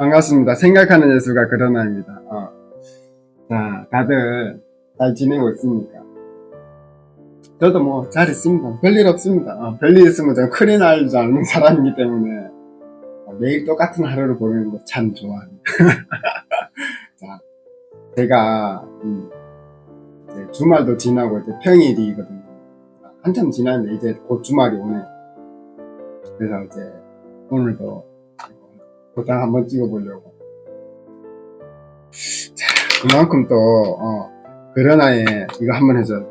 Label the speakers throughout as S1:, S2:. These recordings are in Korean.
S1: 반갑습니다. 생각하는 예술가 그러나입니다. 어. 자, 다들 잘 지내고 있습니까? 저도 뭐 잘 있습니다. 별일 없습니다. 어, 별일 있으면 저는 큰일 날 줄 아는 사람이기 때문에 어, 매일 똑같은 하루를 보내는 거 참 좋아합니다. 자, 제가 음, 주말도 지나고 이제 평일이거든요. 자, 한참 지났는데 이제 곧 주말이 오네. 그래서 이제 오늘도 도장 한번 찍어보려고. 자, 그만큼 또, 어, 그러나에 이거 한번 해줘야 돼.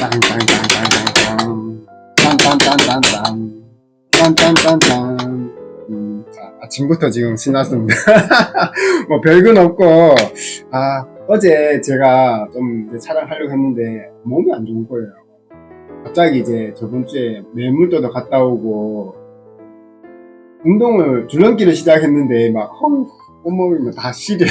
S1: 딴딴딴딴딴딴. 딴딴딴딴딴. 딴딴딴딴. 음, 자, 아침부터 지금 신났습니다. 뭐 별건 없고, 아, 어제 제가 좀 촬영하려고 했는데, 몸이 안 좋은 거예요. 갑자기 이제 저번 주에 매물도도 갔다 오고, 운동을 줄넘기를 시작했는데 막 허우 온몸이 막다 시려.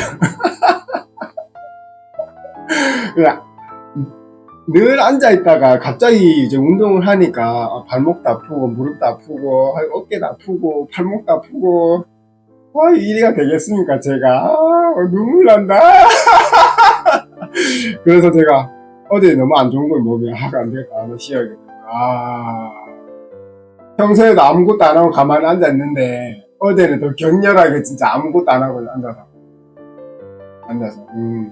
S1: 늘 앉아 있다가 갑자기 이제 운동을 하니까 아, 발목도 아프고 무릎도 아프고 아, 어깨도 아프고 팔목도 아프고. 아 이래가 되겠습니까 제가? 아, 눈물 난다. 그래서 제가 어제 너무 안 좋은 걸 몸이 하가 안 되겠다. 한번 쉬어야겠다. 아. 평소에도 아무것도 안 하고 가만히 앉아 있는데 어제는 더 격렬하게 진짜 아무것도 안 하고 앉아서. 앉아서. 음,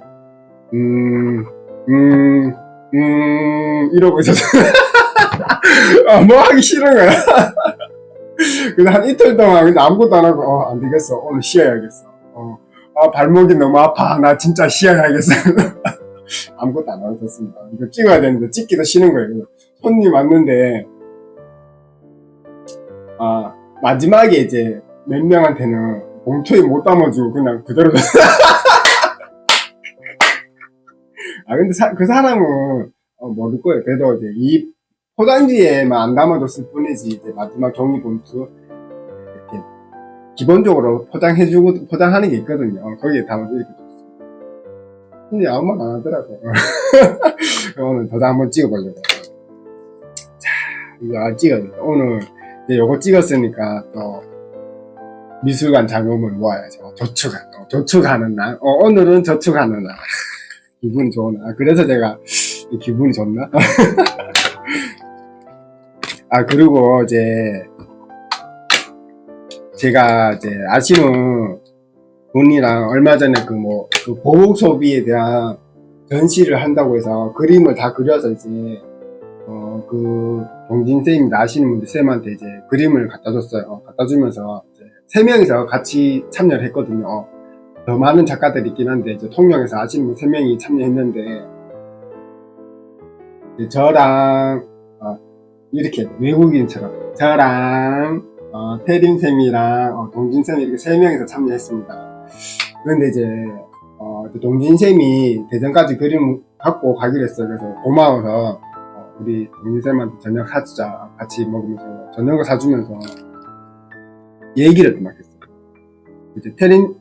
S1: 음, 음, 음. 이러고 있었어. 아, 뭐 하기 싫은 거야. 그래서 한 이틀 동안 그냥 아무것도 안 하고 어, 안 되겠어. 오늘 쉬어야겠어. 어, 아 발목이 너무 아파. 나 진짜 쉬어야겠어 아무것도 안 있었습니다. 이거 찍어야 되는데 찍기도 싫은 거예요 손님 왔는데 아, 마지막에 이제 몇 명한테는 봉투에 못 담아주고 그냥 그대로. 아 근데 사- 그 사람은 어, 모를 거예요. 그래도 이제 이 포장지에만 안 담아줬을 뿐이지 이제 마지막 종이 봉투 이렇게 기본적으로 포장해주고 포장하는 게 있거든요. 어, 거기에 줬어요 근데 아무 말 안 하더라고 오늘 도장 한번 찍어보려고 자 이거 안 찍었는데 오늘 이제 요거 찍었으니까 또 미술관 자금을 모아야죠. 어, 저축하, 어, 저축하는 날. 어, 오늘은 저축하는 날. 기분이 좋은 날. 아, 그래서 제가 기분이 좋나? 아, 그리고 이제 제가 이제 아시는 분이랑 얼마 전에 그 뭐, 그 보복 소비에 대한 전시를 한다고 해서 그림을 다 그려서 이제 어, 그, 동진 쌤이 아시는 분들 쌤한테 이제 그림을 갖다 줬어요. 어, 갖다 주면서 이제 세 명이서 같이 참여를 했거든요. 어, 더 많은 작가들이 있긴 한데, 이제 통영에서 아시는 분 세 명이 참여했는데, 저랑, 어, 이렇게 외국인처럼, 저랑, 어, 태림 쌤이랑, 어, 동진 쌤이 이렇게 세 명이서 참여했습니다. 그런데 이제, 어, 동진 쌤이 대전까지 그림 갖고 가기로 했어요. 그래서 고마워서, 어, 우리 동민쌤한테 저녁 사주자 같이 먹으면서 저녁을 사주면서 얘기를 또막 했어요 이제 테린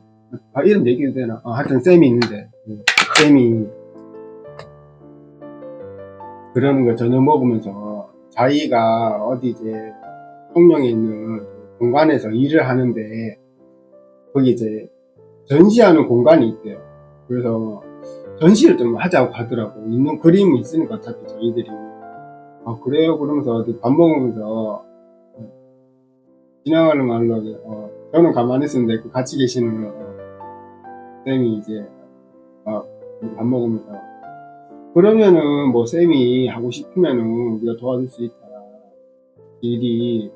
S1: 아, 이름 얘기해도 되나? 어, 하여튼 쌤이 있는데 그 쌤이 그러는 거 저녁 먹으면서 자기가 어디 이제 통영에 있는 공간에서 일을 하는데 거기 이제 전시하는 공간이 있대요. 그래서 전시를 좀 하자고 하더라고. 있는 그림이 있으니까 어차피 저희들이. 아 그래요? 그러면서 밥 먹으면서 어, 지나가는 말로 어, 저는 가만히 있었는데 그 같이 계시는 어, 쌤이 이제 어, 밥 먹으면서. 그러면은 뭐 쌤이 하고 싶으면은 우리가 도와줄 수 있다. 일이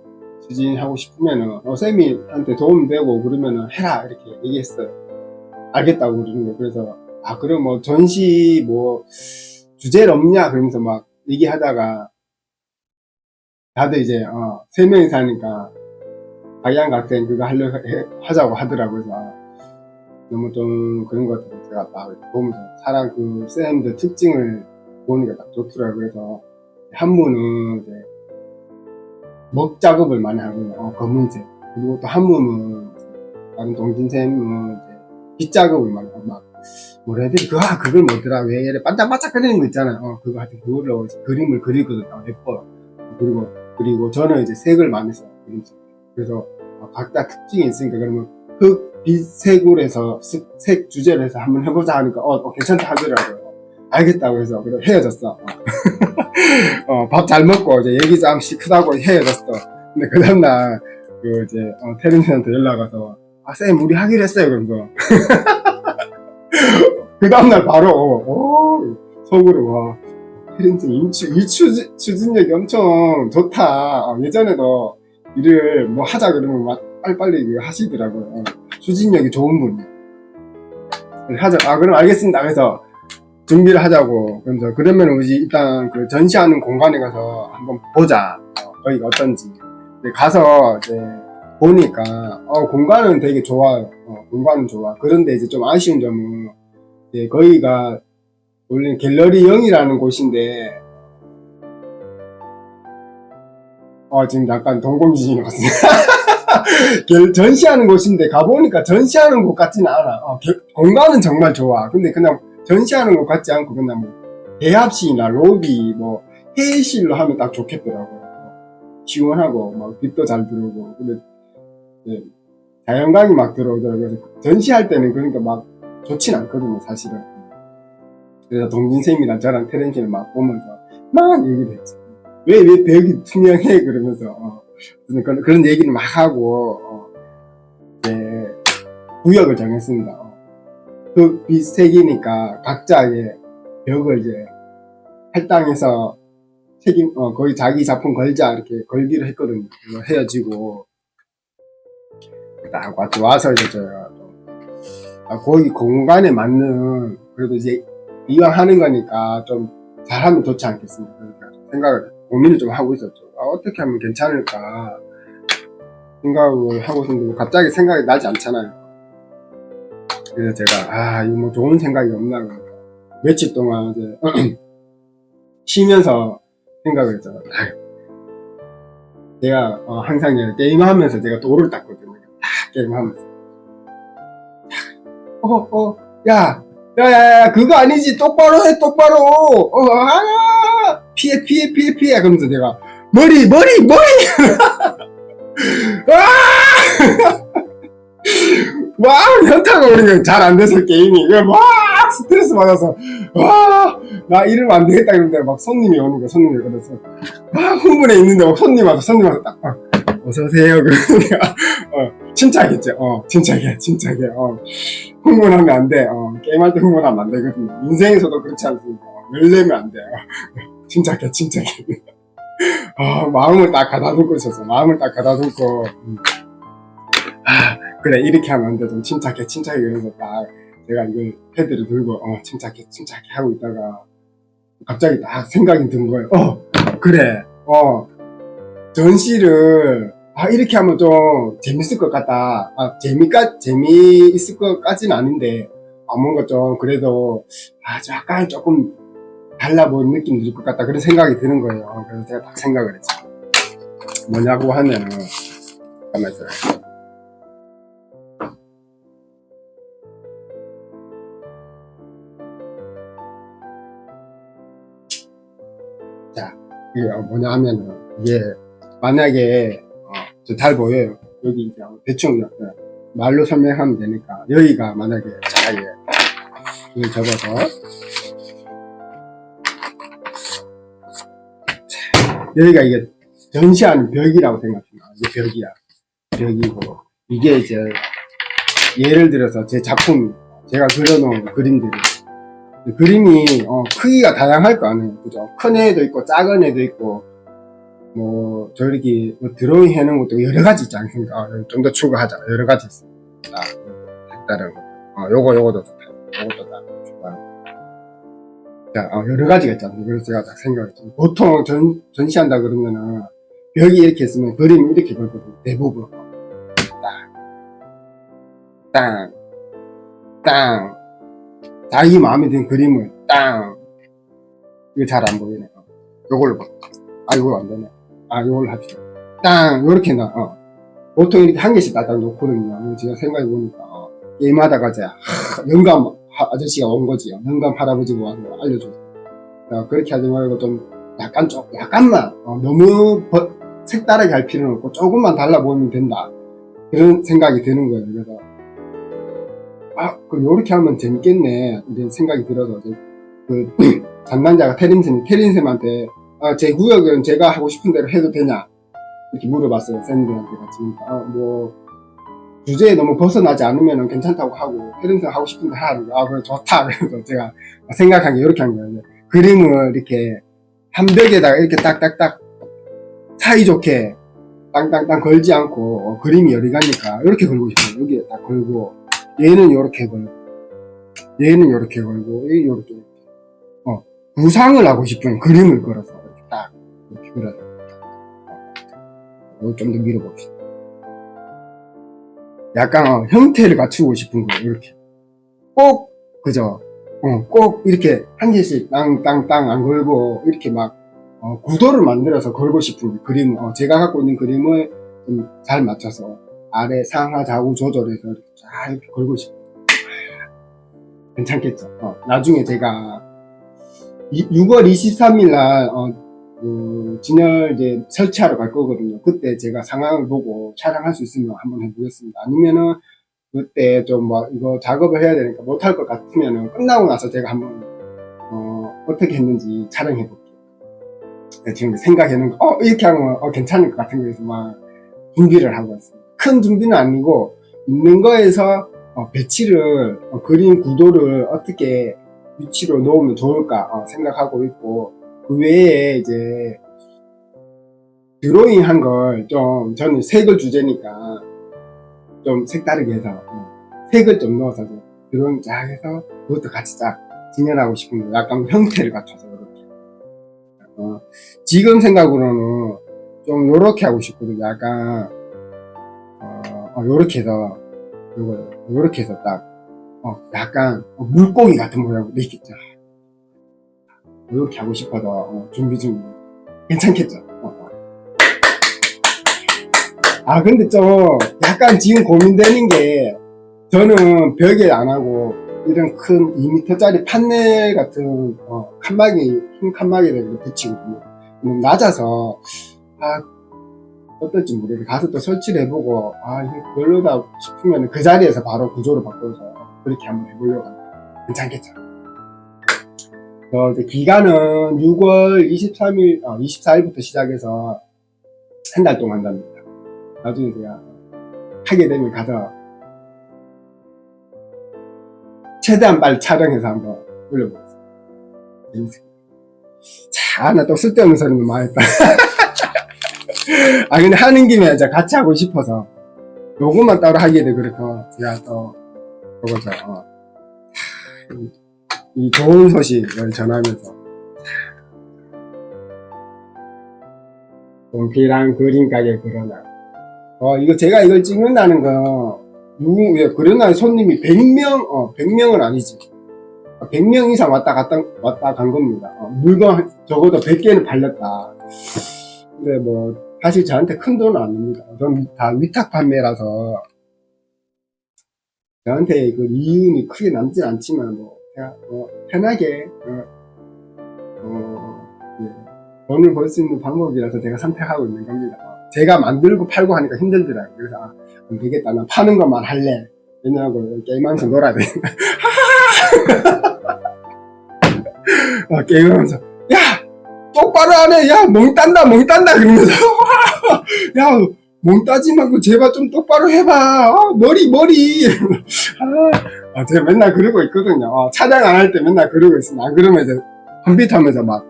S1: 추진하고 싶으면은 어, 쌤이한테 도움 되고 그러면은 해라. 이렇게 얘기했어요 알겠다고 그러는 거예요 그래서 아 그럼 뭐 전시 뭐 주제를 없냐 그러면서 막 얘기하다가 다들 이제 어, 세 명이 사니까 가양 학생 그거 하려 해- 하자고 하더라고요. 그래서 아, 너무 좀 그런 것 같아서 제가 막 보면서 사람 그 쌤들 특징을 보니까 딱 좋더라고요. 그래서 한 분은 이제 먹 작업을 많이 하고요. 어, 검은색. 그리고 또 한 분은 다른 동진 쌤은 많이 하고 막 뭐라 해야 되지? 그, 아, 그걸 뭐더라. 왜 이래 반짝반짝거리는 거 있잖아요. 어, 그거 하여튼 그걸로 그림을 그리거든요. 예뻐요. 그리고, 그리고 저는 이제 색을 많이 색. 그래서 어, 각자 특징이 있으니까 그러면 흑, 빛, 색으로 해서 색, 색 주제로 해서 한번 해보자 하니까 어, 어, 괜찮다 하더라고요. 알겠다고 해서 그래 헤어졌어. 어, 밥 잘 먹고 이제 얘기 잠시 크다고 헤어졌어. 근데 그 다음날 그 이제 어, 태린이한테 연락 와서 아 쌤 우리 하기로 했어요 그러면서 그 다음날 바로 어, 속으로 와쌤 인추 이 추진, 추진력이 엄청 좋다. 어, 예전에도 일을 뭐 하자 그러면 막 빨리빨리 이거 하시더라고요. 어, 추진력이 좋은 분이에요. 하자 아 그럼 알겠습니다. 그래서 준비를 하자고 그러면서 그러면 우리 일단 그 전시하는 공간에 가서 한번 보자 어, 거기가 어떤지 근데 가서 이제 보니까 어 공간은 되게 좋아요 어, 공간은 좋아. 그런데 이제 좀 아쉬운 점은 이제 거기가 원래 갤러리 0이라는 곳인데 어 지금 약간 동공지진이 갤- 전시하는 곳인데 가보니까 전시하는 곳 같지는 않아. 어, 개- 공간은 정말 좋아. 근데 그냥 전시하는 것 같지 않고 그냥 뭐 대합실이나 로비 뭐 회의실로 하면 딱 좋겠더라고요. 시원하고 막 빛도 잘 들어오고. 근데 예, 자연광이 막 들어오더라고요. 그래서 전시할 때는 그러니까 막 좋진 않거든요, 사실은. 그래서 동진 쌤이랑 저랑 테렌시를 막 보면서 막 얘기를 했죠. 왜 왜 벽이 투명해 그러면서 어. 그런, 그런 얘기를 막 하고 어. 예, 구역을 정했습니다. 어. 그 빛색이니까 각자의 벽을 이제 할당해서 책임, 어, 거의 자기 작품 걸자 이렇게 걸기로 했거든요. 헤어지고 딱 왔죠. 와서 이제 제가 좀, 아, 거기 공간에 맞는 그래도 이제 이왕 하는 거니까 좀 잘하면 좋지 않겠습니까? 그러니까 생각을 고민을 좀 하고 있었죠. 아, 어떻게 하면 괜찮을까 생각을 하고 있었는데 갑자기 생각이 나지 않잖아요. 그래서 제가 아 이거 뭐 좋은 생각이 없나 며칠 동안 이제 쉬면서 생각을 했잖아. 아유, 내가 어, 항상 게임하면서 제가 도를 땄거든요. 딱 게임하면서. 어, 어, 야, 야, 야, 야, 그거 아니지. 똑바로 해, 똑바로. 어, 아, 피해, 피해, 피해, 피해. 그러면서 내가 머리, 머리, 머리. 아! 와, 현타가 오니까 잘안 돼서 게임이. 막 스트레스 받아서, 와, 나 이러면 안 되겠다. 그런데 막 손님이 오는 거야, 손님이. 그래서, 막 흥분해 있는데 막 손님 와서, 손님 와서 딱, 어, 어서 오세요. 그래서 내가, 어, 침착했죠. 어, 침착해, 침착해. 어, 흥분하면 안 돼. 어, 게임할 때 흥분하면 안 되거든요. 인생에서도 그렇지 않습니까? 어, 열내면 안 돼요. 침착해, 침착해. 아, 마음을 딱 가다듬고 있었어. 마음을 딱 가다듬고, 음. 아, 그래, 이렇게 하면 안 돼. 좀 침착해, 침착해. 그래서 딱, 제가 이걸 패드를 들고, 어, 침착해, 침착해 하고 있다가, 갑자기 딱 생각이 든 거예요. 어, 그래, 어, 전시를, 아, 이렇게 하면 좀 재밌을 것 같다. 아, 재미까, 재미있을 것까지는 아닌데, 아, 뭔가 좀, 그래도, 아, 약간 조금 달라 보이는 느낌 들것 같다. 그런 생각이 드는 거예요. 그래서 제가 딱 생각을 했죠. 뭐냐고 하면은, 잠깐만 있어요. 이게 뭐냐 하면은, 이게, 만약에, 잘 보여요. 여기 이제 대충, 어, 말로 설명하면 되니까, 여기가 만약에, 자, 예. 이걸 접어서, 자, 여기가 이게 전시하는 벽이라고 생각해요. 이게 벽이야. 벽이고, 이게 이제, 예를 들어서 제 작품, 제가 그려놓은 그림들이, 그림이 어, 크기가 다양할 거 아니에요. 그죠? 큰 애도 있고 작은 애도 있고 뭐 저렇게 뭐 드로잉 해놓은 것도 여러 가지 있지 않습니까? 어, 좀더 추가하자. 여러 가지 있어. 아, 다른 거. 어, 요거 요거도 좋다. 요것도 다 좋아. 자, 어, 여러 가지가 있잖아요. 그래서 제가 딱 생각했죠. 보통 전, 전시한다 그러면은 벽이 이렇게 있으면 그림이 이렇게 걸거든요. 대부분. 땅, 땅, 땅. 자기 마음에 드는 그림을 땅 이거 잘 안 보이네 어. 요걸로 봐 아 이거 안 되네 아 요걸로 합시다 땅 요렇게 나 어. 보통 이렇게 한 개씩 딱딱 놓거든요 제가 생각해 보니까 어. 게임하다가 이제 하, 영감 하- 아저씨가 온 거지요. 영감 할아버지가 와서 알려줬어요. 어, 그렇게 하지 말고 좀 약간 좀 약간만 어, 너무 버- 색다르게 할 필요는 없고 조금만 달라 보이면 된다. 그런 생각이 드는 거예요. 그래서 아, 그럼 이렇게 하면 재밌겠네. 이런 생각이 들어서 이제 그 담당자가 테린쌤 테린쌤한테 아, 제 구역은 제가 하고 싶은 대로 해도 되냐 이렇게 물어봤어요. 쌤들한테 같이 그러니까 아, 뭐 주제에 너무 벗어나지 않으면 괜찮다고 하고 테린쌤 하고 싶은데 하라는 거. 아 그래 좋다. 그래서 제가 생각한 게 이렇게 한 거예요. 그림을 이렇게 한 벽에다가 이렇게 딱딱딱 사이좋게 땅땅땅 걸지 않고 어, 그림이 열이 가니까 이렇게 걸고 싶어요. 여기에 딱 걸고 얘는 이렇게 걸고 얘는 이렇게 걸고 얘 이렇게 어 구상을 하고 싶은 그림을 걸어서 이렇게 그려서 좀더 밀어봅시다. 약간 어, 형태를 갖추고 싶은 거예요. 이렇게 꼭 그죠? 어, 꼭 이렇게 한 개씩 땅땅땅 안 걸고 이렇게 막 어, 구도를 만들어서 걸고 싶은 그림, 어, 제가 갖고 있는 그림을 좀 잘 맞춰서 아래 상하 좌우 조절해서 이렇게 쫙 이렇게 걸고 싶어요. 괜찮겠죠? 어, 나중에 제가 6월 23일 날 어, 그 진열 이제 설치하러 갈 거거든요. 그때 제가 상황을 보고 촬영할 수 있으면 한번 해보겠습니다. 아니면은 그때 좀 뭐 이거 작업을 해야 되니까 못할 것 같으면은 끝나고 나서 제가 한번 어, 어떻게 했는지 촬영해 볼게요. 네, 지금 거, 어, 이렇게 하면 어, 괜찮을 것 같은 거에서 막 준비를 하고 있습니다. 큰 준비는 아니고 있는 거에서 어, 배치를 어, 그림 구도를 어떻게 위치로 놓으면 좋을까 어, 생각하고 있고 그 외에 이제 드로잉 한 걸 좀 저는 색을 주제니까 좀 색다르게 해서 어, 색을 좀 넣어서 드로잉 쫙 해서 그것도 같이 쫙 진열하고 싶은 거 약간 형태를 갖춰서 이렇게. 어, 지금 생각으로는 좀 요렇게 하고 싶거든요. 약간 어, 어, 요렇게 해서 요거 요렇게 해서 딱 어, 약간 어, 물고기 같은 모양으로 돼 있겠죠 요렇게 하고 싶어서 어, 준비 중입니다 괜찮겠죠 어, 어. 아 근데 좀 약간 지금 고민되는 게 저는 벽에 안 하고 이런 큰 2m짜리 판넬 같은 어, 칸막이 흰 칸막이를 붙이거든요. 너무 낮아서 아 어떨지 모르겠어요. 가서 또 설치를 해보고 아 이게 별로다 싶으면 그 자리에서 바로 구조를 바꿔서 그렇게 한번 해보려고 합니다. 괜찮겠죠? 어, 기간은 6월 23일, 어, 24일부터 시작해서 한 달 동안 한답니다. 나중에 제가 하게 되면 가서 최대한 빨리 촬영해서 한번 올려보겠습니다. 자, 나 또 쓸데없는 소리만 많이 했다. 아, 근데 하는 김에 이제 같이 하고 싶어서 요것만 따로 하게 돼, 그래서 제가 또 요거죠. 어. 이 좋은 소식을 전하면서 동필한 그림 가게 그러나 어 이거 제가 이걸 찍는다는 거 누구 왜 그러나 손님이 100명 어 100명은 아니지. 100명 이상 왔다 갔다 왔다 간 겁니다. 어, 물건 적어도 100개는 팔렸다. 근데 뭐 사실 저한테 큰 돈은 안 납니다. 전다 위탁 판매라서 저한테 그 이윤이 크게 남진 않지만 뭐 뭐 편하게 어, 어, 예. 돈을 벌 수 있는 방법이라서 제가 선택하고 있는 겁니다. 어, 제가 만들고 팔고 하니까 힘들더라고요. 그래서 아, 안 되겠다. 나 파는 것만 할래. 왜냐하고 게임하면서 놀아야 돼. 어, 게임하면서 야 똑바로 하네. 야멍 딴다 멍 딴다 그러면서 야 멍 따지 말고 제발 좀 똑바로 해봐. 어, 머리 머리. 아, 아, 제가 맨날 그러고 있거든요. 어, 촬영 안할 때 맨날 그러고 있습니다. 안 그러면 이제 컴퓨터 하면서 막,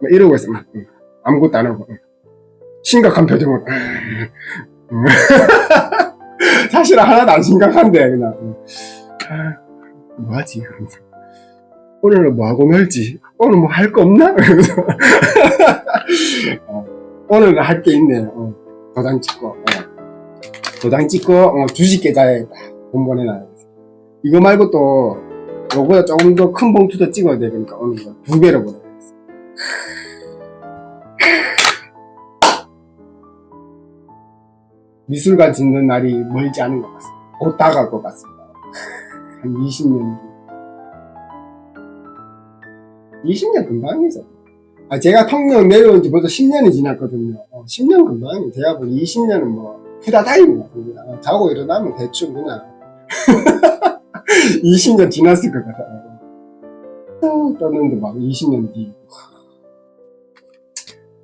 S1: 막 이러고 응. 아무것도 안 하고. 응. 심각한 표정으로. 응. 사실은 하나도 안 심각한데, 그냥. 뭐하지? 오늘은 뭐하고 놀지? 오늘 뭐 할 거 없나? 어, 오늘은 할 게 있네. 어, 도장 찍고. 어. 도장 찍고, 어, 주식 계좌에 돈 보내놔야 돼. 이거 말고 또, 요거보다 조금 더 큰 봉투도 찍어야 돼. 그러니까 오늘 이거 두 배로 보내야겠어. 미술관 짓는 날이 멀지 않은 것 같습니다. 곧 다가올 것 같습니다. 한 20년 뒤. 20년 금방이죠. 아, 제가 통영 내려온 지 벌써 10년이 지났거든요. 어, 10년 금방이 제가 보니 20년은 뭐. 어, 자고 일어나면 대충 그냥. 20년 지났을 것 같아요. 또 떴는데 막 20년 뒤.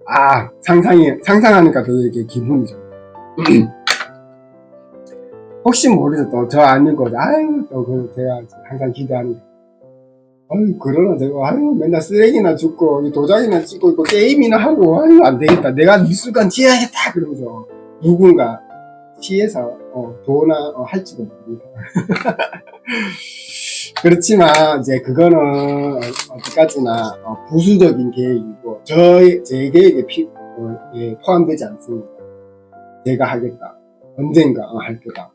S1: 아, 상상이, 상상하니까 되게 기분이 좋아. 혹시 모르죠. 또 저 아니고, 아유, 또 그, 제가 항상 기대하는 거. 아유, 그러나 내가, 아유, 맨날 쓰레기나 이 도장이나 찍고 있고, 게임이나 하고, 아유, 안 되겠다. 내가 미술관 지어야겠다. 그러면서, 누군가, 시에서, 어, 도나, 어, 할지도 모릅니다. 그렇지만, 이제, 그거는, 어, 어디까지나, 어, 부수적인 계획이고, 저의, 제 계획에 피, 어, 예, 포함되지 않습니다. 제가 하겠다. 언젠가 어, 할 거다.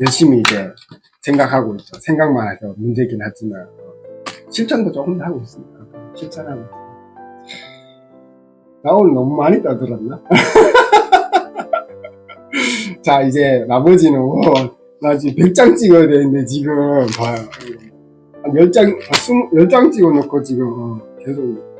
S1: 열심히 이제 생각하고 있죠. 생각만 해서 문제긴 하지만 어, 실천도 조금 더 하고 있습니다. 실천하고 있습니다. 나 오늘 너무 많이 떠들었나? 자 이제 나머지는 뭐, 나 지금 100장 찍어야 되는데 지금 봐요. 한 10장, 20, 10장 찍어 놓고 지금 어, 계속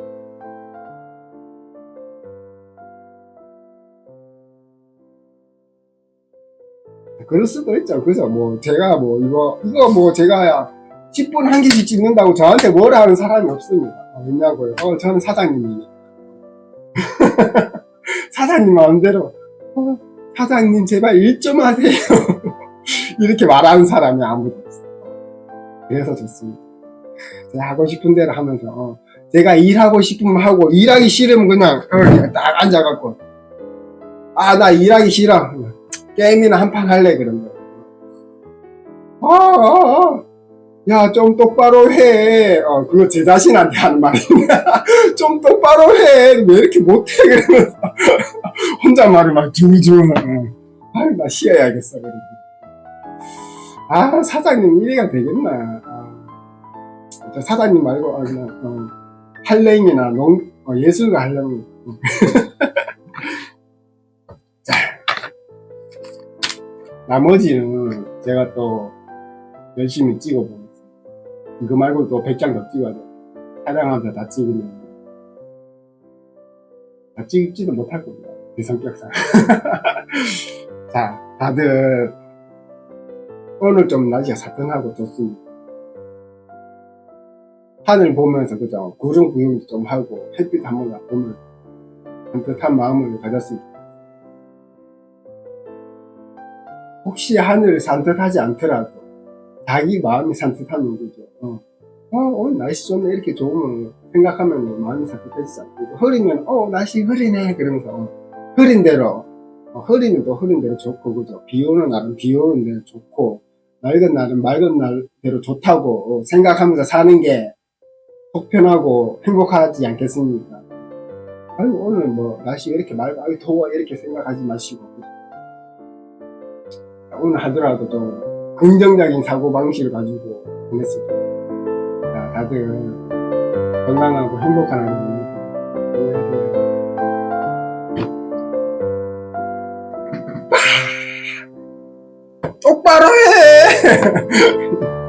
S1: 그럴 수도 있죠. 그죠? 뭐, 제가 뭐, 이거, 이거 뭐, 제가 10분 한 개씩 찍는다고 저한테 뭐라 하는 사람이 없습니다. 어, 왜냐고요? 어, 저는 사장님이니까. 사장님 마음대로, 어, 사장님 제발 일 좀 하세요. 이렇게 말하는 사람이 아무도 없어요. 그래서 좋습니다. 제가 하고 싶은 대로 하면서, 어, 제가 일하고 싶으면 하고, 일하기 싫으면 그냥, 어, 딱 앉아갖고, 아, 나 일하기 싫어. 게임이나 한 판 할래 그런 거. 아, 아, 아. 야, 좀 똑바로 해. 어, 그거 제 자신한테 하는 말이야. 좀 똑바로 해. 왜 이렇게 못해? 그러면서 혼잣말을 막 중중. 어. 아유, 나 쉬어야겠어. 그러고. 아, 사장님 이래가 되겠나. 아, 저 사장님 말고 아, 그냥 어, 할랭이나 농 어, 예술가 하려면 어. 나머지는 제가 또 열심히 찍어보겠 습니다. 이거 말고 또 100장 더 찍어야 돼. 촬영하면서 다 찍으면 다 찍지도 못할 겁니다. 제 성격상. 자, 다들 오늘 좀 날씨가 사뿐하고 좋습니다. 하늘 보면서 그죠? 구름 구경도 좀 하고 햇빛 한번 보면 산뜻한 마음을 가졌습니다. 혹시 하늘 산뜻하지 않더라도 자기 마음이 산뜻하면 그죠. 어. 어, 오늘 날씨 좋네 이렇게 좋으면 생각하면 마음이 산뜻해지지 않고 흐리면 어 날씨 흐리네 그러면서 어, 흐린 대로 어, 흐리면 또 흐린 대로 좋고 그죠. 비 오는 날은 비 오는 대로 좋고 맑은 날은 맑은 날대로 좋다고 어, 생각하면서 사는 게 속편하고 행복하지 않겠습니까? 아유 오늘 뭐 날씨 왜 이렇게 맑아 더워 이렇게 생각하지 마시고? 오늘 하더라도 좀 긍정적인 사고방식을 가지고 보냈을. 자, 다들 건강하고 행복한 하루 보내세요. 똑바로 해!